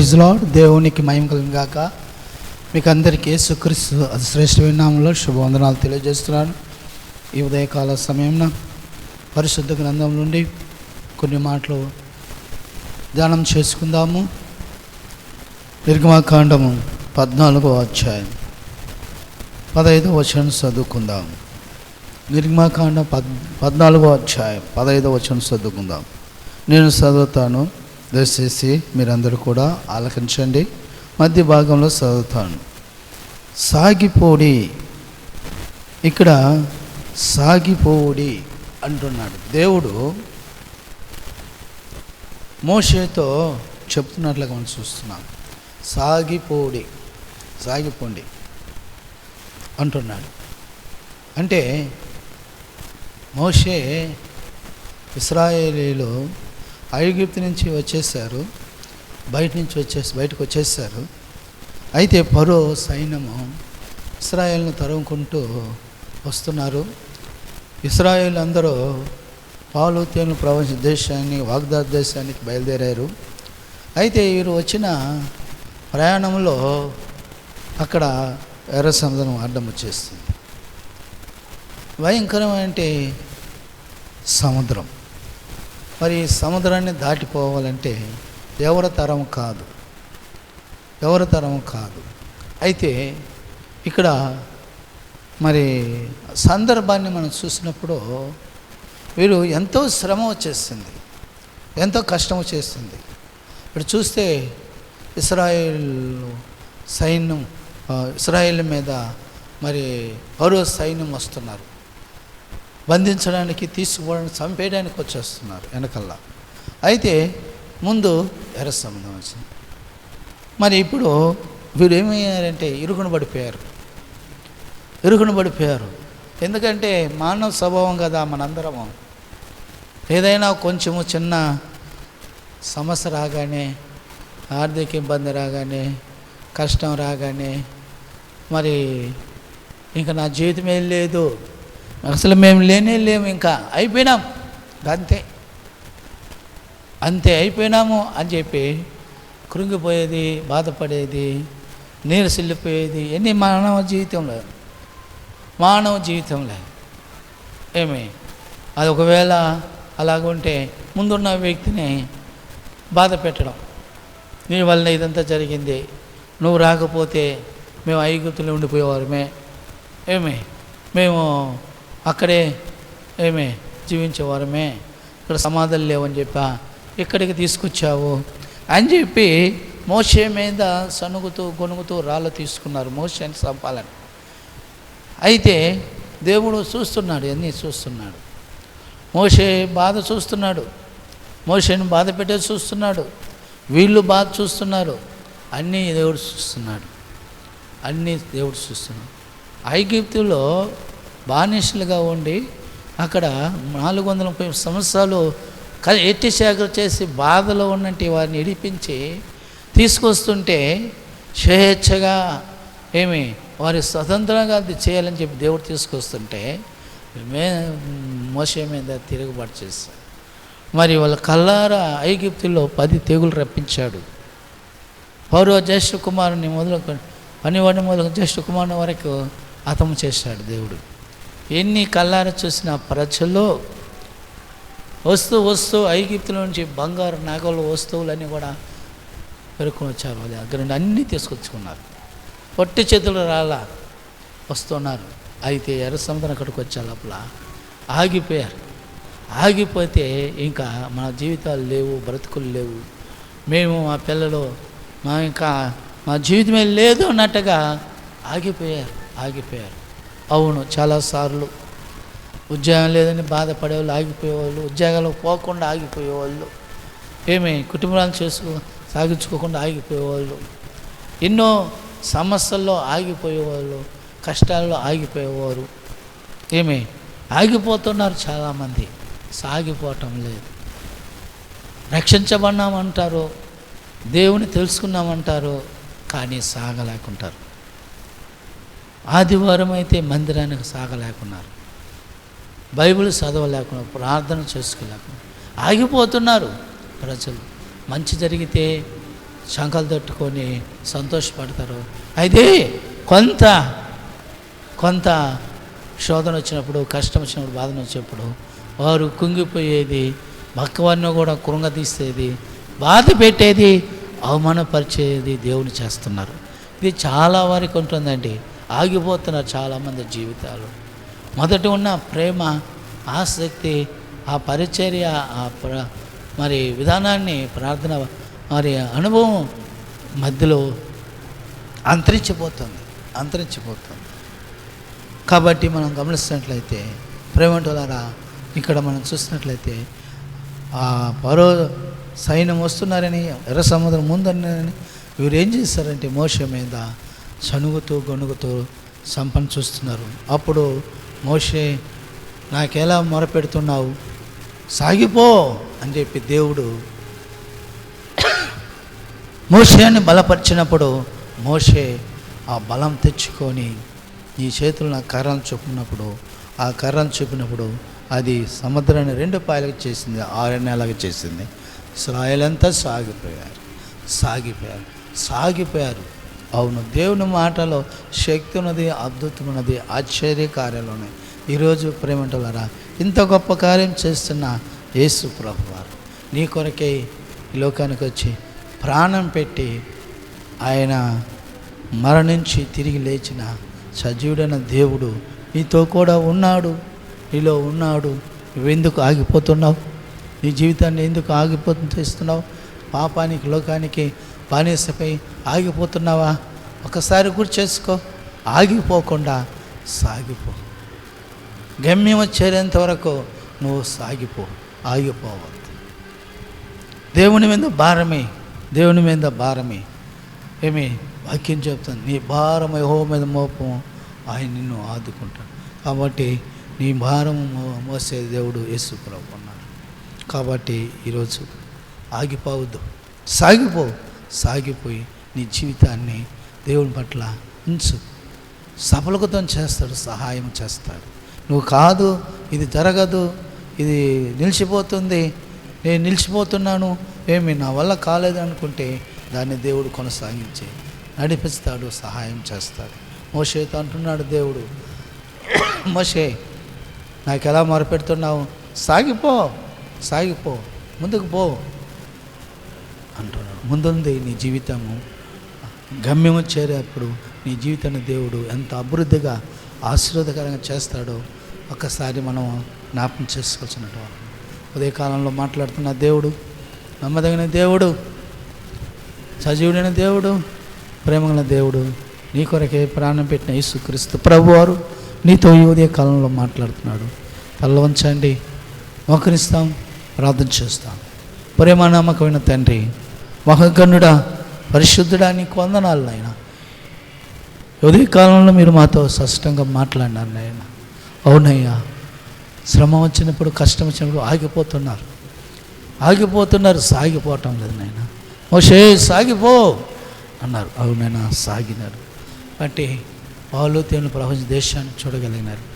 Praise lord దేవునికి మయం కలిగాక మీకు అందరికీ యేసుక్రీస్తు అది శ్రేష్ఠమైన నామంలో శుభవందనాలు తెలియజేస్తున్నాను. ఈ ఉదయకాల సమయంలో పరిశుద్ధ గ్రంథం నుండి కొన్ని మాటలు ధ్యానం చేసుకుందాము. నిర్గమాకాండము పద్నాలుగో అధ్యాయం పదహైదో వచనం చదువుకుందాం. నిర్గమాకాండం పద్ పద్నాలుగో అధ్యాయం పదహైదో వచనం చదువుకుందాం. నేను చదువుతాను. దయచేసి మీరందరూ కూడా ఆలకించండి. మధ్య భాగంలో చదువుతాను. సాగిపోడి. ఇక్కడ సాగిపోడి అంటున్నాడు. దేవుడు మోషేతో చెప్తున్నట్లుగా మనం చూస్తున్నాం. సాగిపోడి సాగిపోండి అంటున్నాడు. అంటే మోషే ఇస్రాయేలీలో ఐగుప్తు నుంచి వచ్చేసారు బయట నుంచి వచ్చేసి బయటకు వచ్చేసారు అయితే పరో సైన్యము ఇస్రాయేల్ను తరుముకుంటూ వస్తున్నారు. ఇస్రాయేల్ అందరూ పాలు తేను ప్రపంచ దేశాన్ని వాగ్దాత దేశానికి బయలుదేరారు. అయితే వీరు వచ్చిన ప్రయాణంలో అక్కడ ఎర్ర సముద్రం అడ్డం వచ్చేస్తుంది భయంకరమైన సముద్రం. మరి సముద్రాన్ని దాటిపోవాలంటే ఎవరి తరం కాదు. ఎవరి తరం కాదు. అయితే ఇక్కడ మరి సందర్భాన్ని మనం చూసినప్పుడు వీరు ఎంతో శ్రమ వచ్చేసింది. ఎంతో కష్టం వచ్చేసింది. ఇప్పుడు చూస్తే ఇస్రాయేల్ సైన్యం ఇస్రాయేల్ మీద మరి పరో సైన్యం వస్తున్నారు. బంధించడానికి తీసుకుపోవడానికి చంపేయడానికి వచ్చేస్తున్నారు వెనకల్లా. అయితే ముందు ఎర్ర సంబంధం వచ్చింది. మరి ఇప్పుడు వీరు ఏమయ్యారంటే ఇరుగున పడిపోయారు. ఇరుగున పడిపోయారు. ఎందుకంటే మానవ స్వభావం కదా మనందరము. ఏదైనా కొంచెము చిన్న సమస్య రాగానే ఆర్థిక ఇబ్బంది రాగానే కష్టం రాగానే మరి ఇంకా నా జీవితం ఏం లేదు. అసలు మేము లేనే లేము ఇంకా. అయిపోయినాం. అంతే అంతే అయిపోయినాము అని చెప్పి కృంగిపోయేది బాధపడేది నీరసిల్లిపోయేది. ఎన్ని మానవ జీవితంలో మానవ జీవితంలో ఏమి? అది ఒకవేళ అలాగుంటే ముందున్న వ్యక్తిని బాధ పెట్టడం. నీ వలన ఇదంతా జరిగింది. నువ్వు రాకపోతే మేము ఐగుతులు ఉండిపోయేవారమే. ఏమి? మేము అక్కడే ఏమి జీవించేవారమే. ఇక్కడ సమాధులు లేవని చెప్పా. ఇక్కడికి తీసుకొచ్చావు? అని చెప్పి మోసే మీద సనుగుతూ గొనుగుతూ రాళ్ళు తీసుకున్నారు. మోసేని చంపాలని అయితే దేవుడు చూస్తున్నాడు అన్నీ చూస్తున్నాడు. మోసే బాధ చూస్తున్నాడు. మోసేని బాధ పెట్టే చూస్తున్నాడు. వీళ్ళు బాధ చూస్తున్నారు. అన్నీ దేవుడు చూస్తున్నాడు. అన్నీ దేవుడు చూస్తున్నాడు. ఐగిప్తులో బానిసలుగా ఉండి అక్కడ నాలుగు వందల ముప్పై సంవత్సరాలు క ఎట్టి శాఖ చేసి బాధలో ఉన్నట్టు వారిని ఇడిపించి తీసుకొస్తుంటే స్వేచ్ఛగా ఏమి వారి స్వతంత్రంగా అది చేయాలని చెప్పి దేవుడు తీసుకొస్తుంటే మే మోసే మీద తిరుగుబాటు చేశారు మరి వాళ్ళ కల్లారా ఐగిప్తుల్లో పది తెగులు రప్పించాడు. పౌరవ జ్యేష్ఠ కుమారుని మొదలు పనివాడిని మొదలు జ్యేష్ఠ కుమారుని వరకు అతము చేశాడు దేవుడు. ఎన్ని కళ్ళార చూసిన ప్రజల్లో వస్తూ వస్తూ ఐగిప్తుల నుంచి బంగారు నగలు వస్తువులన్నీ కూడా పెరుకొని వచ్చారు వాళ్ళ దగ్గర నుండి. అన్నీ తీసుకొచ్చుకున్నారు. పొట్టి చేతులు రాలా. వస్తున్నారు. అయితే ఎర్ర సముద్రం అక్కడికి వచ్చే లోపల ఆగిపోయారు. ఆగిపోతే ఇంకా మన జీవితాలు లేవు బ్రతుకులు లేవు. మేము మా పిల్లలు మా ఇంకా మా జీవితమే లేదు అన్నట్టుగా ఆగిపోయారు ఆగిపోయారు. అవును చాలాసార్లు ఉద్యోగం లేదని బాధపడేవాళ్ళు ఆగిపోయేవాళ్ళు ఉద్యోగాలకు పోకుండా ఆగిపోయేవాళ్ళు ఏమి కుటుంబాలను చేసుకో సాగించుకోకుండా ఆగిపోయేవాళ్ళు ఎన్నో సమస్యల్లో ఆగిపోయేవాళ్ళు కష్టాల్లో ఆగిపోయేవారు ఏమి ఆగిపోతున్నారు చాలామంది. సాగిపోవటం లేదు. రక్షించబడినామంటారు దేవుని తెలుసుకున్నామంటారు కానీ సాగలేకుంటారు. ఆదివారం అయితే మందిరానికి సాగలేకున్నారు. బైబిల్ చదవలేకుండా ప్రార్థన చేసుకోలేకుండా ఆగిపోతున్నారు ప్రజలు. మంచి జరిగితే శంఖలు తట్టుకొని సంతోషపడతారు. అయితే కొంత కొంత శోధన వచ్చినప్పుడు కష్టం వచ్చినప్పుడు బాధన వచ్చినప్పుడు వారు కుంగిపోయేది భక్తవారిని కూడా కృంగతీసేది బాధ పెట్టేది అవమానపరిచేది దేవుని చేస్తున్నారు. ఇది చాలా వారికి ఉంటుందండి. ఆగిపోతున్నారు చాలామంది జీవితాలు. మొదట ఉన్న ప్రేమ ఆసక్తి ఆ పరిచర్య ఆ ప్ర మరి విధానాన్ని ప్రార్థన మరి అనుభవం మధ్యలో అంతరించిపోతుంది అంతరించిపోతుంది. కాబట్టి మనం గమనిస్తున్నట్లయితే ప్రేమంటులారా ఇక్కడ మనం చూసినట్లయితే ఆ పరో సైన్యం వస్తున్నారని ఎర్ర సముద్రం ముందన్నారని వీరు ఏం చేస్తారంటే మోస మీద సనుగుతూ గొనుగుతూ సంపన్న చూస్తున్నారు. అప్పుడు మోషే నాకెలా మొరపెడుతున్నావు? సాగిపో అని చెప్పి దేవుడు మోషేని బలపరిచినప్పుడు మోషే ఆ బలం తెచ్చుకొని ఈ చేతులు నా కర్రలు చూపినప్పుడు ఆ కర్రలు చూపినప్పుడు అది సముద్రాన్ని రెండు పాయలకు చేసింది ఆరు నెలలకు చేసింది. ఇస్రాయల్ సాగిపోయారు సాగిపోయారు సాగిపోయారు. అవును దేవుని మాటలో శక్తి ఉన్నది అద్భుతం ఉన్నది ఆశ్చర్య కార్యాలు ఉన్నాయి. ఈరోజు ప్రేమంటులారా ఇంత గొప్ప కార్యం చేస్తున్న యేసు ప్రభు వారు నీ కొరకే ఈ లోకానికి వచ్చి ప్రాణం పెట్టి ఆయన మరణించి తిరిగి లేచిన సజీవుడైన దేవుడు నీతో కూడా ఉన్నాడు. నీలో ఉన్నాడు. నువ్వెందుకు ఆగిపోతున్నావు? నీ జీవితాన్ని ఎందుకు ఆగిపోతున్నావు పాపానికి లోకానికి బానిసపై ఆగిపోతున్నావా? ఒకసారి గుర్తు చేసుకో. ఆగిపోకుండా సాగిపో. గమ్యం చేరేంత వరకు నువ్వు సాగిపో. ఆగిపోవద్దు. దేవుని మీద భారమే. దేవుని మీద భారమే. ఏమి వాక్యం చెప్తాను నీ భారం యహో మీద మోపం. ఆయన నిన్ను ఆదుకుంటాడు. కాబట్టి నీ భారం మో- మోసే దేవుడు యేసు ప్రభు ఉన్నాడు కాబట్టి ఈరోజు ఆగిపోవద్దు. సాగిపోవు సాగిపోయి నీ జీవితాన్ని దేవుని పట్ల ఉంచు. సఫలకతం చేస్తాడు సహాయం చేస్తాడు. నువ్వు కాదు ఇది జరగదు ఇది నిలిచిపోతుంది నేను నిలిచిపోతున్నాను ఏమి నా వల్ల కాలేదు అనుకుంటే దాన్ని దేవుడు కొనసాగించి నడిపిస్తాడు సహాయం చేస్తాడు. మోషేతో అంటున్నాడు దేవుడు మోషే నాకు ఎలా మొరపెడుతున్నావు? సాగిపో సాగిపో ముందుకు పో అంటున్నాడు. ముందుంది నీ జీవితము. గమ్యము చేరేప్పుడు నీ జీవితాన్ని దేవుడు ఎంత అభివృద్ధిగా ఆశీర్వాదకరంగా చేస్తాడో ఒక్కసారి మనం జ్ఞాపకం చేసుకోవాల్సినటువంటి ఉదయకాలంలో మాట్లాడుతున్న దేవుడు నమ్మదగిన దేవుడు సజీవుడైన దేవుడు ప్రేమగల దేవుడు నీ కొరకే ప్రాణం పెట్టిన యేసుక్రీస్తు ప్రభువారు నీతో ఈ ఉదయ కాలంలో మాట్లాడుతున్నాడు. తల్ల వంచండి మోకరిస్తాం ప్రార్థన చేస్తాం. ప్రేమ నమ్మకమైన తండ్రి మహగన్నుడా పరిశుద్ధుడా నీకు వందనాలు నాయన. ఉదయ కాలంలో మీరు మాతో స్పష్టంగా మాట్లాడినారు నాయన. అవునయ్యా శ్రమ వచ్చినప్పుడు కష్టం వచ్చినప్పుడు ఆగిపోతున్నారు. ఆగిపోతున్నారు సాగిపోవటం లేదు నాయన. మోషే సాగిపో అన్నారు. అవునైనా సాగినారు. అంటే వాళ్ళు దేవుని ప్రపంచ దేశాన్ని చూడగలిగినారు.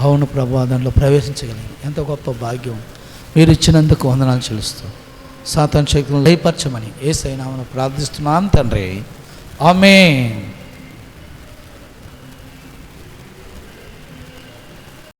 అవును ప్రభు దాంట్లో ప్రవేశించగలిగారు ఎంత గొప్ప భాగ్యం. మీరు ఇచ్చినందుకు వందనాలు చెల్లిస్తూ సాతాన్ శక్తులను లయపరచమని ఏ సైనామను ప్రార్థిస్తున్నాం తండ్రి. ఆమె